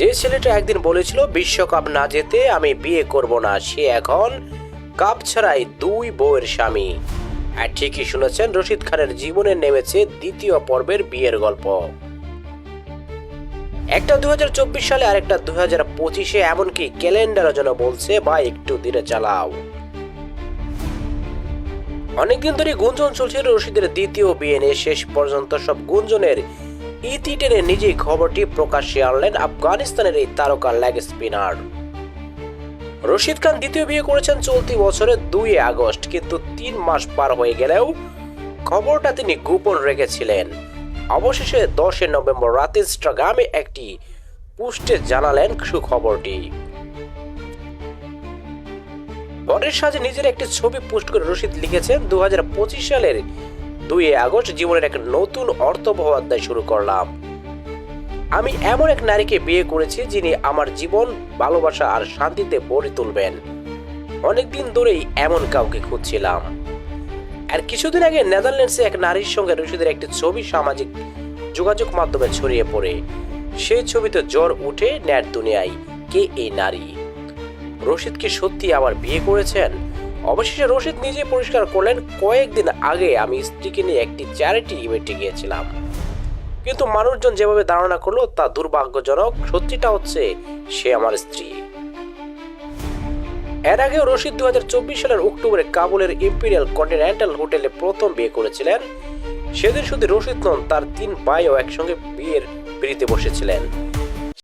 যে ছেলেটা একদিন বলেছিল, বিশ্বকাপ না যেতে আমি বিয়ে করব না, সে এখন কাপ ছাড়াই দুই বউয়ের স্বামী। আর ঠিকই শুনেছেন, রশিদ খানের জীবনে নেমেছে দ্বিতীয় পর্বের বিয়ের গল্প। একটা দুই হাজার চব্বিশ সালে আর একটা দু হাজার পঁচিশে, এমনকি ক্যালেন্ডারও যেন বলছে বা একটু দিনে চালাও। অনেকদিন ধরে গুঞ্জন চলছে রশিদের দ্বিতীয় বিয়ে নিয়ে। শেষ পর্যন্ত সব গুঞ্জনের ইতি টেনে নিজেই খবরটি প্রকাশ্যে আনলেন আফগানিস্তানের এই তারকা লেগ স্পিনার। রশিদ খান দ্বিতীয় বিয়ে করেছেন চলতি বছরের দুই আগস্ট, কিন্তু তিন মাস পার হয়ে গেলেও খবরটা তিনি গোপন রেখেছিলেন। অবশেষে দশই নভেম্বর রাতে ইনস্টাগ্রামে একটি পোস্টে জানালেন সুখবরটি। বরের সাজে নিজের একটি ছবি পোস্ট করে রশিদ লিখেছেন দু হাজার পঁচিশ সালের দুই আগস্ট জীবনের এক নতুন অর্থবহ অধ্যায় শুরু করলাম। আমি এমন এক নারীকে বিয়ে করেছি যিনি আমার জীবন, ভালোবাসা আর শান্তিতে ভরে তুলবেন। অনেকদিন ধরেই এমন কাউকে খুঁজছিলাম। আর কিছুদিন আগে নেদারল্যান্ডসে এক নারীর সঙ্গে রশিদের একটি ছবি সামাজিক যোগাযোগ মাধ্যমে ছড়িয়ে পড়ে। সেই ছবিতে জ্বর উঠে ন্যাট দুনিয়ায় কে এই নারী? রশিদ কি সত্যি আবার বিয়ে করেছেন? অবশেষে রশিদ নিজে পরিষ্কার করলেন, কয়েকদিন আগে আমি স্ত্রীকে নিয়ে একটি চ্যারিটি ইভেন্টে গিয়েছিলাম। কিন্তু মানুষজন যেভাবে ধারণা করল, তা দুর্ভাগ্যজনক। সত্যিটা হচ্ছে, সে আমার স্ত্রী। এর আগেও রশিদ দু হাজার চব্বিশ সালের অক্টোবরে কাবুলের ইম্পিরিয়াল কন্টিনেন্টাল হোটেলে প্রথম বিয়ে করেছিলেন। সেদিন শুধু রশিদ নন, তার তিন ভাইও একসঙ্গে বিয়ের পিড়িতে বসেছিলেন।